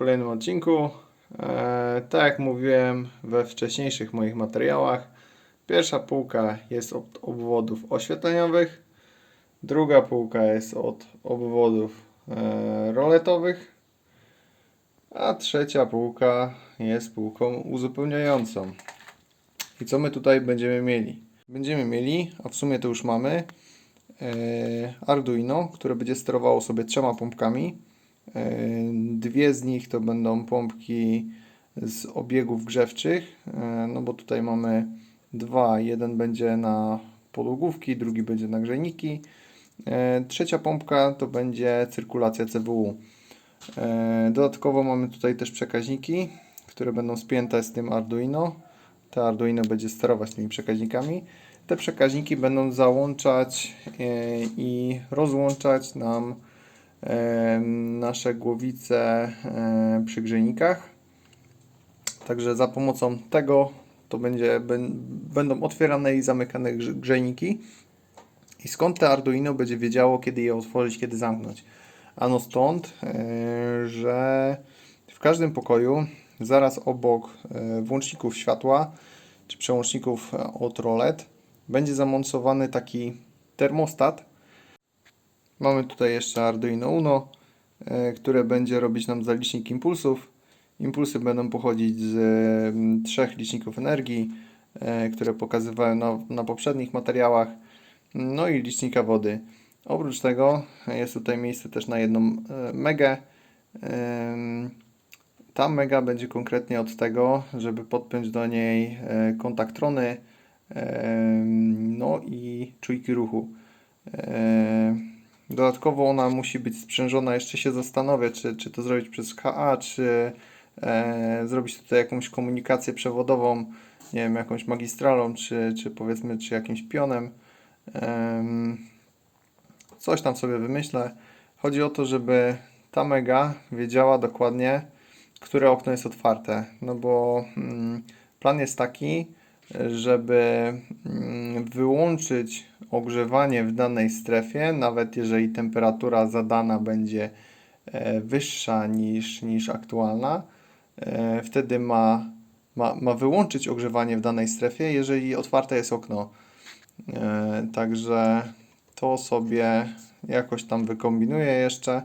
kolejnym odcinku. E, tak jak mówiłem we wcześniejszych moich materiałach, pierwsza półka jest od obwodów oświetleniowych, druga półka jest od obwodów e, roletowych, a trzecia półka jest półką uzupełniającą. I co my tutaj będziemy mieli? Będziemy mieli, a w sumie to już mamy, e, Arduino, które będzie sterowało sobie trzema pompkami. Dwie z nich to będą pompki z obiegów grzewczych, e, no bo tutaj mamy dwa. Jeden będzie na podłogówki, drugi będzie na grzejniki. E, Trzecia pompka to będzie cyrkulacja CWU. E, Dodatkowo mamy tutaj też przekaźniki, które będą spięte z tym Arduino. To Arduino będzie sterować tymi przekaźnikami. Te przekaźniki będą załączać i rozłączać nam nasze głowice e, przy grzejnikach. Także za pomocą tego to będzie, będą otwierane i zamykane grze- grzejniki. I skąd te Arduino będzie wiedziało, kiedy je otworzyć, kiedy zamknąć? Ano stąd, e, że w każdym pokoju, zaraz obok e, włączników światła, czy przełączników e, od rolet, będzie zamontowany taki termostat. Mamy tutaj jeszcze Arduino Uno, e, które będzie robić nam zalicznik impulsów. Impulsy będą pochodzić z mm, trzech liczników energii, e, które pokazywałem na, na poprzednich materiałach, no i licznika wody. Oprócz tego jest tutaj miejsce też na jedną e, megę. Ta mega będzie konkretnie od tego, żeby podpiąć do niej e, kontaktrony, no i czujki ruchu. E, Dodatkowo ona musi być sprzężona, jeszcze się zastanowię, czy, czy to zrobić przez HA, czy e, zrobić tutaj jakąś komunikację przewodową, nie wiem, jakąś magistralą, czy, czy powiedzmy, czy jakimś pionem. Em, coś tam sobie wymyślę. Chodzi o to, żeby ta mega wiedziała dokładnie, które okno jest otwarte. No bo mm, plan jest taki, żeby mm, wyłączyć ogrzewanie w danej strefie, nawet jeżeli temperatura zadana będzie e, wyższa niż, niż aktualna, e, wtedy ma, ma, ma wyłączyć ogrzewanie w danej strefie, jeżeli otwarte jest okno. E, Także to sobie jakoś tam wykombinuję jeszcze.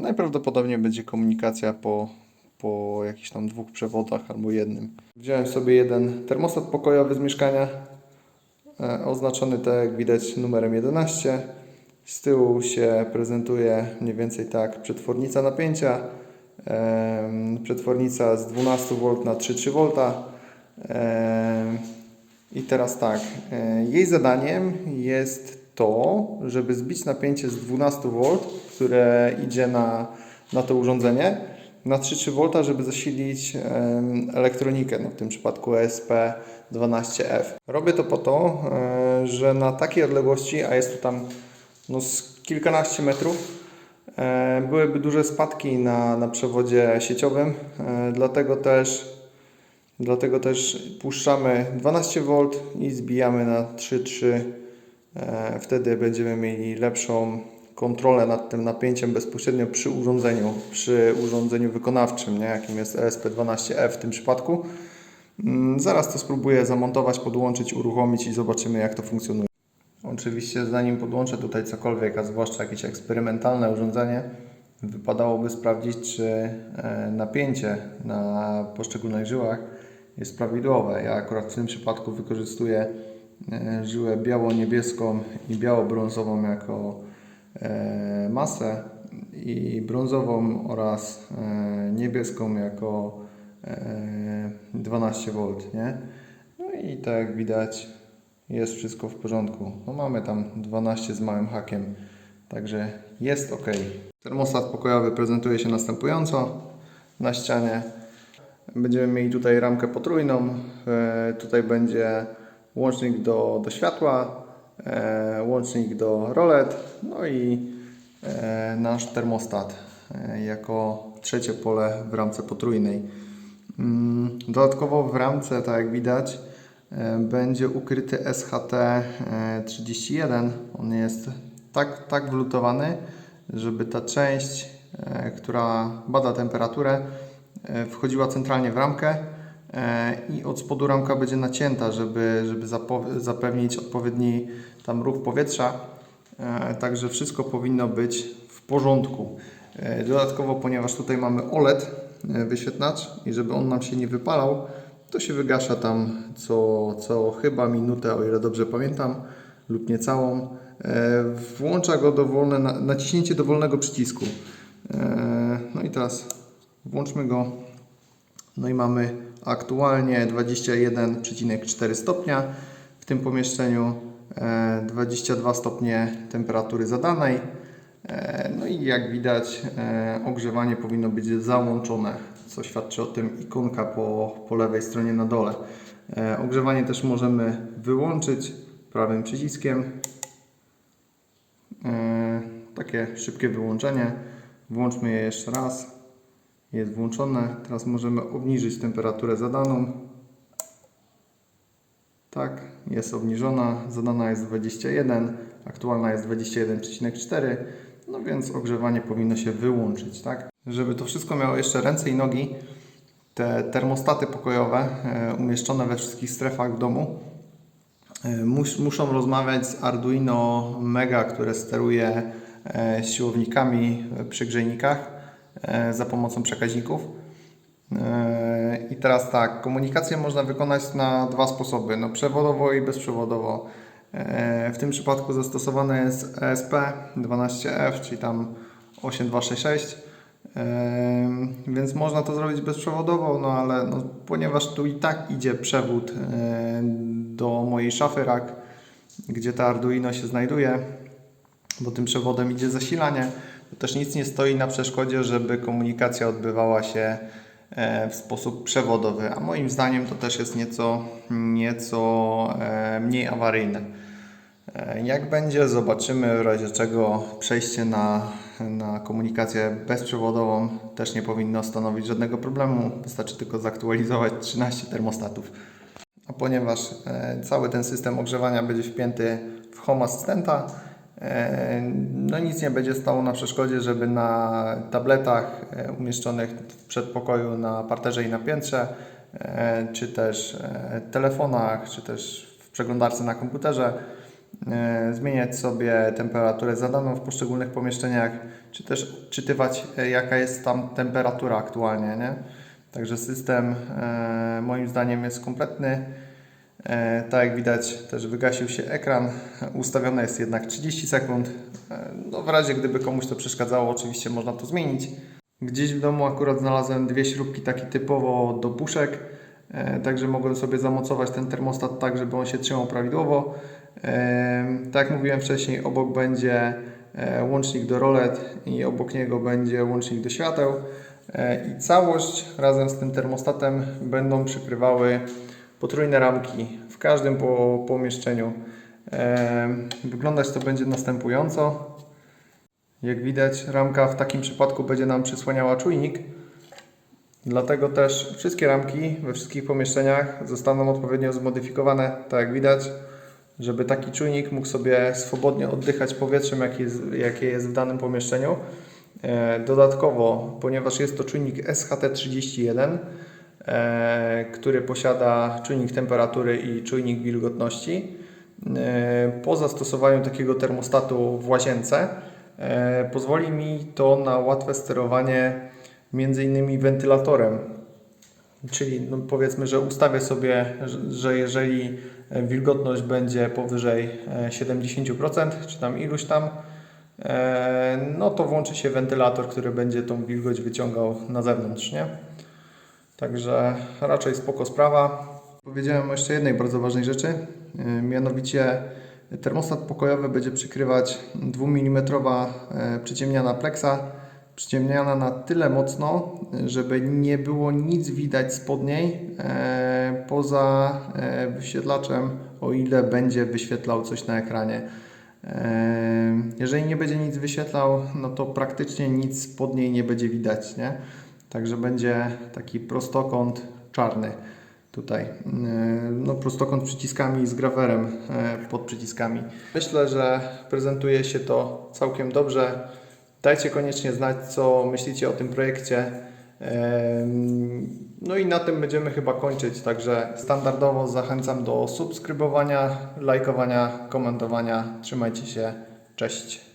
Najprawdopodobniej będzie komunikacja po, po jakichś tam dwóch przewodach albo jednym. Wziąłem sobie jeden termostat pokojowy z mieszkania, oznaczony tak jak widać numerem 11. Z tyłu się prezentuje mniej więcej tak przetwornica napięcia, przetwornica z 12 V na 3,3 V. Em, I teraz tak, e, jej zadaniem jest to, żeby zbić napięcie z 12 V, które idzie na, na to urządzenie, na 3,3 V, żeby zasilić elektronikę, no w tym przypadku ESP12F. Robię to po to, e, że na takiej odległości, a jest to tam no, z kilkanaście metrów, e, byłyby duże spadki na, na przewodzie sieciowym, e, dlatego też Dlatego też puszczamy 12V i zbijamy na 3,3. E, Wtedy będziemy mieli lepszą kontrolę nad tym napięciem bezpośrednio przy urządzeniu, przy urządzeniu wykonawczym, nie? jakim jest ESP12F w tym przypadku. Mm, Zaraz to spróbuję zamontować, podłączyć, uruchomić i zobaczymy jak to funkcjonuje. Oczywiście zanim podłączę tutaj cokolwiek, a zwłaszcza jakieś eksperymentalne urządzenie, wypadałoby sprawdzić, czy e, napięcie na poszczególnych żyłach jest prawidłowe. Ja akurat w tym przypadku wykorzystuję e, żyłę biało-niebieską i biało-brązową jako masę i brązową oraz e, niebieską jako e, 12V, nie? No i tak jak widać jest wszystko w porządku. No mamy tam 12 z małym hakiem, także jest ok. Termostat pokojowy prezentuje się następująco na ścianie. Będziemy mieli tutaj ramkę potrójną. E, tutaj będzie łącznik do, do światła, e, łącznik do rolet, no i e, nasz termostat e, jako trzecie pole w ramce potrójnej. Mm, Dodatkowo w ramce, tak jak widać, e, będzie ukryty SHT31. On jest tak, tak wlutowany, żeby ta część e, która bada temperaturę, e, wchodziła centralnie w ramkę e, i od spodu ramka będzie nacięta, żeby, żeby zapewnić odpowiedni tam ruch powietrza. E, Także wszystko powinno być w porządku. E, Dodatkowo, ponieważ tutaj mamy OLED e, wyświetlacz i żeby on nam się nie wypalał, to się wygasza tam co, co chyba minutę, o ile dobrze pamiętam, lub niecałą. E, Włącza go dowolne, na- naciśnięcie dowolnego przycisku. E, No i teraz włączmy go. No i mamy aktualnie 21,4 stopnia w tym pomieszczeniu, e, 22 stopnie temperatury zadanej. E, No i jak widać e, ogrzewanie powinno być załączone, co świadczy o tym ikonka po, po lewej stronie na dole. E, Ogrzewanie też możemy wyłączyć prawym przyciskiem. E, Takie szybkie wyłączenie. Włączmy je jeszcze raz. Jest włączone. Teraz możemy obniżyć temperaturę zadaną. Tak, jest obniżona. Zadana jest 21, aktualna jest 21,4. No więc ogrzewanie powinno się wyłączyć, tak? Żeby to wszystko miało jeszcze ręce i nogi, te termostaty pokojowe e, umieszczone we wszystkich strefach w domu e, mus, muszą rozmawiać z Arduino Mega, które steruje e, siłownikami przy grzejnikach za pomocą przekaźników. E, I teraz tak, komunikację można wykonać na dwa sposoby, no przewodowo i bezprzewodowo. E, W tym przypadku zastosowane jest E ESP12F, czyli tam 8266. E, Więc można to zrobić bezprzewodowo, no ale no, ponieważ tu i tak idzie przewód e, do mojej szafy rack, gdzie ta Arduino się znajduje, bo tym przewodem idzie zasilanie, też nic nie stoi na przeszkodzie, żeby komunikacja odbywała się e, w sposób przewodowy, a moim zdaniem to też jest nieco, nieco e, mniej awaryjne. E, Jak będzie, zobaczymy. W razie czego przejście na, na komunikację bezprzewodową też nie powinno stanowić żadnego problemu. Wystarczy tylko zaktualizować 13 termostatów. A ponieważ cały ten system ogrzewania będzie wpięty w Home Assistanta, no nic nie będzie stało na przeszkodzie, żeby na tabletach e, umieszczonych w przedpokoju na parterze i na piętrze, e, czy też e, telefonach, czy też w przeglądarce na komputerze e, zmieniać sobie temperaturę zadaną w poszczególnych pomieszczeniach, czy też czytywać e, jaka jest tam temperatura aktualnie, nie? Także system e, moim zdaniem jest kompletny. E, tak jak widać też wygasił się ekran, ustawione jest jednak 30 sekund. E, no w razie gdyby komuś to przeszkadzało oczywiście można to zmienić. Gdzieś w domu akurat znalazłem dwie śrubki takie typowo do puszek, e, także mogłem sobie zamocować ten termostat tak, żeby on się trzymał prawidłowo. Tak jak mówiłem wcześniej, obok będzie łącznik do rolet i obok niego będzie łącznik do świateł. I całość razem z tym termostatem będą przykrywały potrójne ramki każdym po, pomieszczeniu. Wyglądać to będzie następująco. Jak widać, ramka w takim przypadku będzie nam przysłaniała czujnik. Dlatego też wszystkie ramki we wszystkich pomieszczeniach zostaną odpowiednio zmodyfikowane, tak jak widać, żeby taki czujnik mógł sobie swobodnie oddychać powietrzem, jakie jest, jakie jest w danym pomieszczeniu. E, Dodatkowo, ponieważ jest to czujnik SHT31, e, który posiada czujnik temperatury i czujnik wilgotności, e, po zastosowaniu takiego termostatu w łazience e, pozwoli mi to na łatwe sterowanie między innymi wentylatorem. Czyli no powiedzmy, że ustawię sobie, że- że jeżeli e, wilgotność będzie powyżej e, 70%, czy tam iluś tam, e, no to włączy się wentylator, który będzie tą wilgoć wyciągał na zewnątrz, nie? Także raczej spoko sprawa. Powiedziałem jeszcze jednej bardzo ważnej rzeczy, e, mianowicie termostat pokojowy będzie przykrywać 2 mm przyciemniana pleksa, przyciemniana na tyle mocno, żeby nie było nic widać spod niej e, poza e, wyświetlaczem, o ile będzie wyświetlał coś na ekranie. E, Jeżeli nie będzie nic wyświetlał, no to praktycznie nic spod niej nie będzie widać, nie? Także będzie taki prostokąt czarny tutaj. E, No, prostokąt przyciskami z grawerem e, pod przyciskami. Myślę, że prezentuje się to całkiem dobrze. Dajcie koniecznie znać, co myślicie o tym projekcie. Em, No i na tym będziemy chyba kończyć, także standardowo zachęcam do subskrybowania, lajkowania, komentowania. Trzymajcie się, cześć.